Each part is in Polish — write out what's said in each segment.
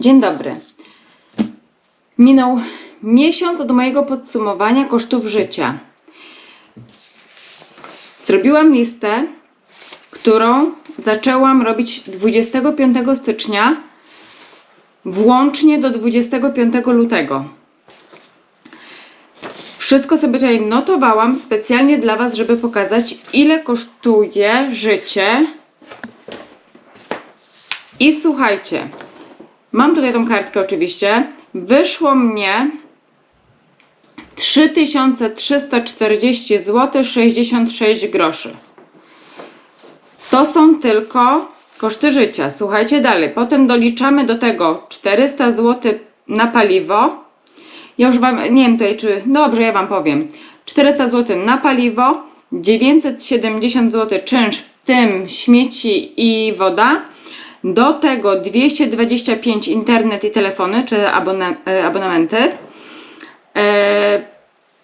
Dzień dobry. Minął miesiąc od mojego podsumowania kosztów życia. Zrobiłam listę, którą zaczęłam robić 25 stycznia, włącznie do 25 lutego. Wszystko sobie tutaj notowałam specjalnie dla Was, żeby pokazać, ile kosztuje życie. I słuchajcie, mam tutaj tą kartkę oczywiście. Wyszło mnie 3340 zł 66 groszy. To są tylko koszty życia. Słuchajcie dalej. Potem doliczamy do tego 400 zł na paliwo. Ja już wam, nie wiem tutaj czy, dobrze ja wam powiem. 400 zł na paliwo, 970 zł czynsz, w tym śmieci i woda. Do tego 225 internet i telefony, czy e, abonamenty. E,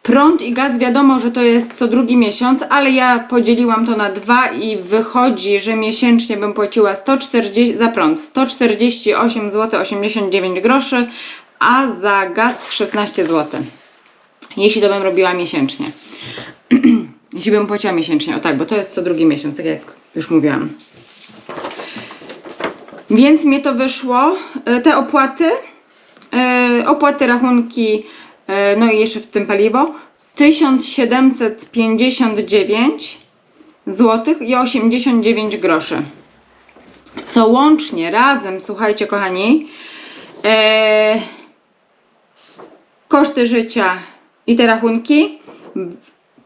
prąd i gaz wiadomo, że to jest co drugi miesiąc, ale ja podzieliłam to na dwa i wychodzi, że miesięcznie bym płaciła 140 za prąd 148 zł 89 groszy, a za gaz 16 zł. Jeśli to bym robiła miesięcznie. Jeśli bym płaciła miesięcznie, o tak, bo to jest co drugi miesiąc, tak jak już mówiłam. Więc mnie to wyszło, e, te opłaty, e, opłaty, rachunki, e, no i jeszcze w tym paliwo, 1759 zł i 89 groszy. Co łącznie, razem, słuchajcie kochani, e, koszty życia i te rachunki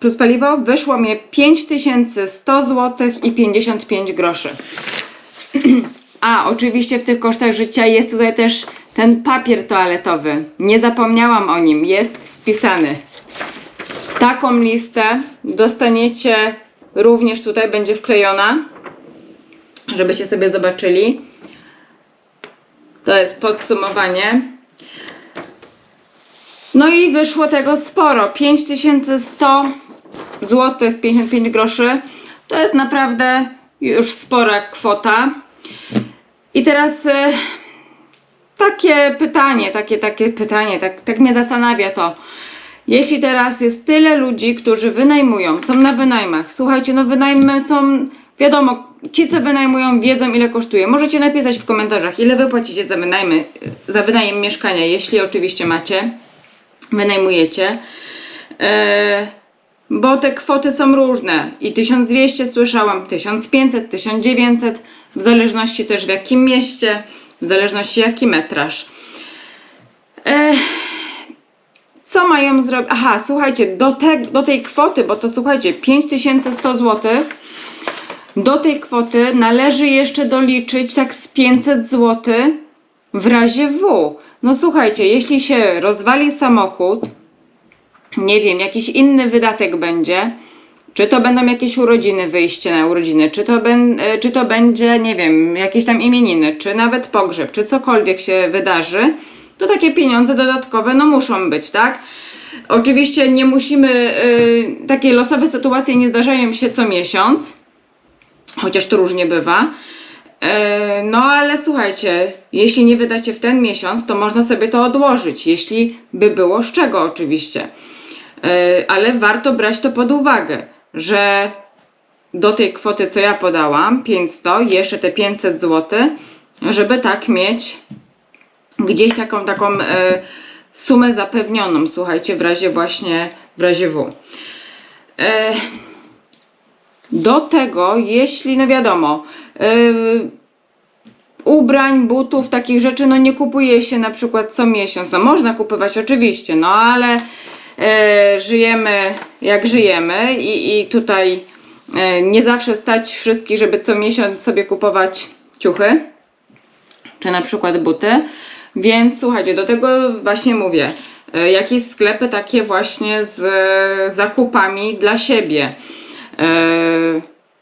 plus paliwo wyszło mnie 5100 zł i 55 groszy. A, oczywiście w tych kosztach życia jest tutaj też ten papier toaletowy. Nie zapomniałam o nim, jest wpisany. Taką listę dostaniecie również tutaj będzie wklejona, żebyście sobie zobaczyli. To jest podsumowanie. No i wyszło tego sporo. 5100 zł 55 groszy. To jest naprawdę już spora kwota. I teraz e, takie pytanie, takie, takie pytanie, tak, tak mnie zastanawia to. Jeśli teraz jest tyle ludzi, którzy wynajmują, są na wynajmach, słuchajcie, no wynajmy są, wiadomo, ci co wynajmują wiedzą ile kosztuje. Możecie napisać w komentarzach, ile wy płacicie za wynajmy, za wynajem mieszkania, jeśli oczywiście macie, wynajmujecie. E, bo te kwoty są różne i 1200 słyszałam, 1500, 1900, w zależności też w jakim mieście, w zależności jaki metraż. Co mają zrobić? Aha, słuchajcie, do, te, do tej kwoty, bo to słuchajcie, 5100 zł, do tej kwoty należy jeszcze doliczyć tak z 500 zł w razie W. No słuchajcie, jeśli się rozwali samochód, nie wiem, jakiś inny wydatek będzie, czy to będą jakieś urodziny, wyjście na urodziny, czy to, ben, e, czy to będzie, nie wiem, jakieś tam imieniny, czy nawet pogrzeb, czy cokolwiek się wydarzy, to takie pieniądze dodatkowe no muszą być, tak? Oczywiście nie musimy, y, takie losowe sytuacje nie zdarzają się co miesiąc, chociaż to różnie bywa. E, No ale słuchajcie, jeśli nie wydacie w ten miesiąc, to można sobie to odłożyć, jeśli by było z czego oczywiście. E, Ale warto brać to pod uwagę, że do tej kwoty, co ja podałam, 500, jeszcze te 500 zł, żeby tak mieć gdzieś taką taką e, sumę zapewnioną, słuchajcie, w razie właśnie, w razie W. E, do tego, jeśli, no wiadomo, yy, ubrań, butów, takich rzeczy, no nie kupuje się na przykład co miesiąc. No można kupować oczywiście, no ale yy, żyjemy jak żyjemy i, i tutaj yy, nie zawsze stać wszystkich, żeby co miesiąc sobie kupować ciuchy, czy na przykład buty. Więc słuchajcie, do tego właśnie mówię. yy, Jakieś sklepy takie właśnie z zakupami dla siebie.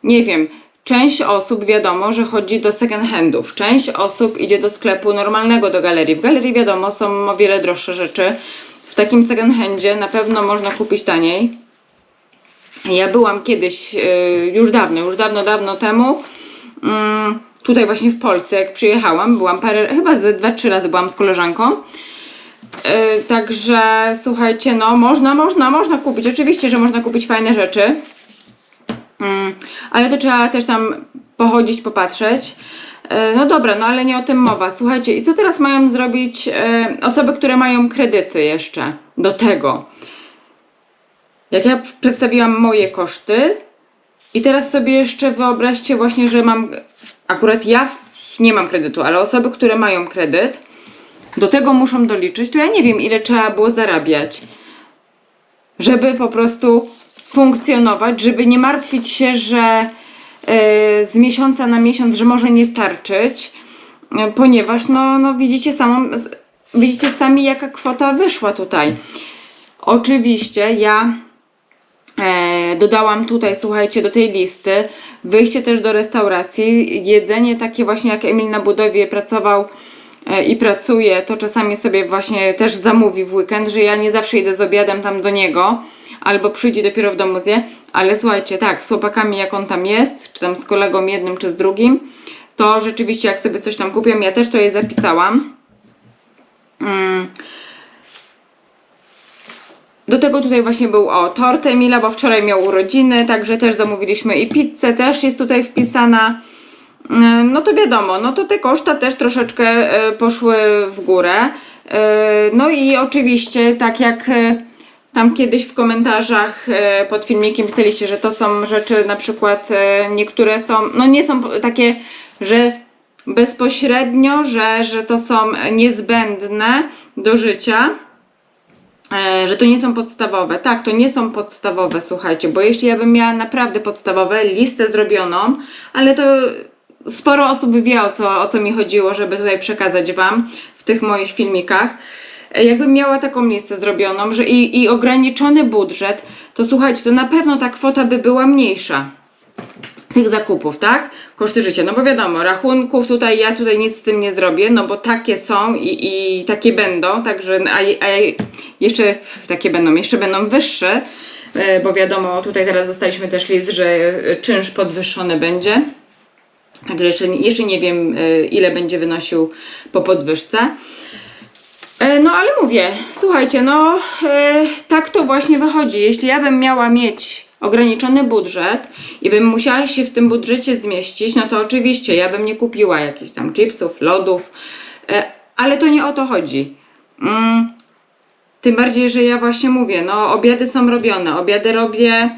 Nie wiem, część osób wiadomo, że chodzi do second handów, część osób idzie do sklepu normalnego, do galerii. W galerii wiadomo, są o wiele droższe rzeczy. W takim second handzie na pewno można kupić taniej. Ja byłam kiedyś, e, już dawno, już dawno, dawno temu mm, tutaj właśnie w Polsce, jak przyjechałam, byłam parę, chyba ze dwa, trzy razy byłam z koleżanką. Yy, także słuchajcie, no można, można, można kupić. Oczywiście, że można kupić fajne rzeczy. Mm, ale to trzeba też tam pochodzić, popatrzeć. E, No dobra, no ale nie o tym mowa. Słuchajcie, i co teraz mają zrobić e, osoby, które mają kredyty jeszcze do tego? Jak ja przedstawiłam moje koszty i teraz sobie jeszcze wyobraźcie właśnie, że mam, akurat ja nie mam kredytu, ale osoby, które mają kredyt, do tego muszą doliczyć, to ja nie wiem ile trzeba było zarabiać, żeby po prostu funkcjonować, żeby nie martwić się, że z miesiąca na miesiąc, że może nie starczyć, e, ponieważ no, no widzicie samą, widzicie sami jaka kwota wyszła tutaj. Oczywiście ja e, dodałam tutaj, słuchajcie, do tej listy wyjście też do restauracji, jedzenie takie właśnie jak Emil na budowie pracował e, i pracuje, to czasami sobie właśnie też zamówi w weekend, że ja nie zawsze idę z obiadem tam do niego, albo przyjdzie dopiero w domu zje, ale słuchajcie, tak, z chłopakami jak on tam jest, czy tam z kolegą jednym, czy z drugim, to rzeczywiście jak sobie coś tam kupię, ja też to je zapisałam. Mm. Do tego tutaj właśnie był o tort Emila, bo wczoraj miał urodziny, także też zamówiliśmy i pizzę, też jest tutaj wpisana. Mm, No to wiadomo, no to te koszta też troszeczkę e, poszły w górę. E, No i oczywiście, tak jak e, tam kiedyś w komentarzach e, pod filmikiem pisaliście, że to są rzeczy na przykład e, niektóre są, no nie są takie, że bezpośrednio, że, że to są niezbędne do życia. E, że to nie są podstawowe. Tak, to nie są podstawowe, słuchajcie, bo jeśli ja bym miała naprawdę podstawowe, listę zrobioną, ale to sporo osób wie o co, o co mi chodziło, żeby tutaj przekazać Wam w tych moich filmikach. Jakbym miała taką listę zrobioną, że i, i ograniczony budżet, to słuchajcie, to na pewno ta kwota by była mniejsza tych zakupów, tak? Koszty życia, no bo wiadomo, rachunków tutaj ja tutaj nic z tym nie zrobię, no bo takie są i, i takie będą, także a, a jeszcze takie będą, jeszcze będą wyższe, e, bo wiadomo, tutaj teraz dostaliśmy też list, że e, czynsz podwyższony będzie. Także jeszcze, jeszcze nie wiem, e, ile będzie wynosił po podwyżce. E, No ale mówię, słuchajcie, no e, tak to właśnie wychodzi. Jeśli ja bym miała mieć ograniczony budżet i bym musiała się w tym budżecie zmieścić, no to oczywiście ja bym nie kupiła jakichś tam chipsów, lodów, e, ale to nie o to chodzi. Mm, tym bardziej, że ja właśnie mówię, no obiady są robione, obiady robię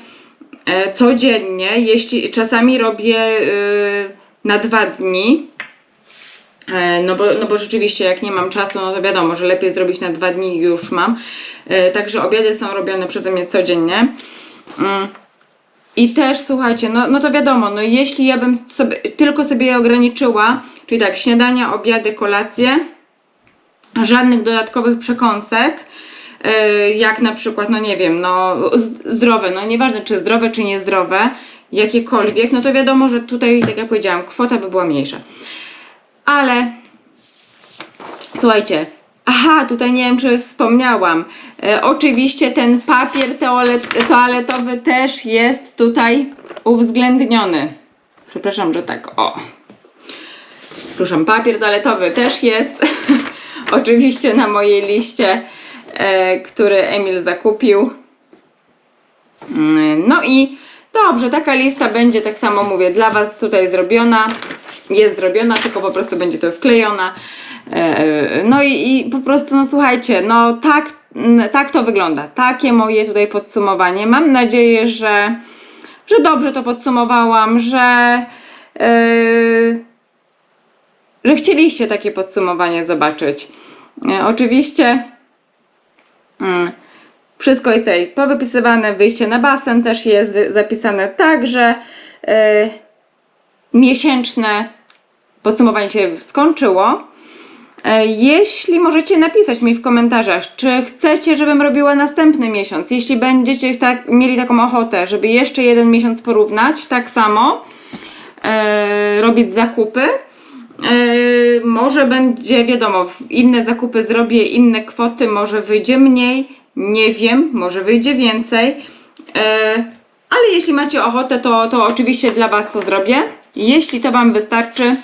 codziennie, jeśli czasami robię e, na dwa dni, No bo, no bo rzeczywiście, jak nie mam czasu, no to wiadomo, że lepiej zrobić na dwa dni już mam. E, Także obiady są robione przeze mnie codziennie. Mm. I też słuchajcie, no, no to wiadomo, no jeśli ja bym sobie, tylko sobie je ograniczyła, czyli tak, śniadania, obiady, kolacje, żadnych dodatkowych przekąsek, e, jak na przykład, no nie wiem, no zdrowe, no nieważne czy zdrowe, czy niezdrowe, jakiekolwiek, no to wiadomo, że tutaj, tak jak powiedziałam, kwota by była mniejsza. Ale słuchajcie, aha, tutaj nie wiem, czy wspomniałam. E, oczywiście ten papier toalet, toaletowy też jest tutaj uwzględniony. Przepraszam, że tak, o. Przepraszam, papier toaletowy też jest. oczywiście na mojej liście, e, który Emil zakupił. Mm, No i dobrze, taka lista będzie, tak samo mówię, dla Was tutaj zrobiona. Jest zrobiona, tylko po prostu będzie to wklejona. E, No i, i po prostu, no słuchajcie, no tak, mm, tak to wygląda. Takie moje tutaj podsumowanie. Mam nadzieję, że, że dobrze to podsumowałam, że, e, że chcieliście takie podsumowanie zobaczyć. E, Oczywiście. mm, wszystko jest tutaj powypisywane, wyjście na basen też jest zapisane tak, że e, miesięczne podsumowanie się skończyło. E, Jeśli możecie napisać mi w komentarzach, czy chcecie, żebym robiła następny miesiąc, jeśli będziecie tak, mieli taką ochotę, żeby jeszcze jeden miesiąc porównać, tak samo e, robić zakupy. E, może będzie, wiadomo, inne zakupy zrobię, inne kwoty, może wyjdzie mniej, nie wiem, może wyjdzie więcej. E, ale jeśli macie ochotę, to, to oczywiście dla Was to zrobię. Jeśli to Wam wystarczy,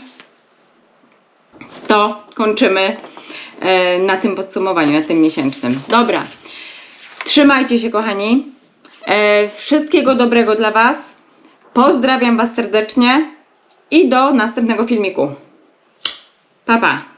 to kończymy e, na tym podsumowaniu, na tym miesięcznym. Dobra. Trzymajcie się, kochani. E, wszystkiego dobrego dla Was. Pozdrawiam Was serdecznie i do następnego filmiku. Pa, pa.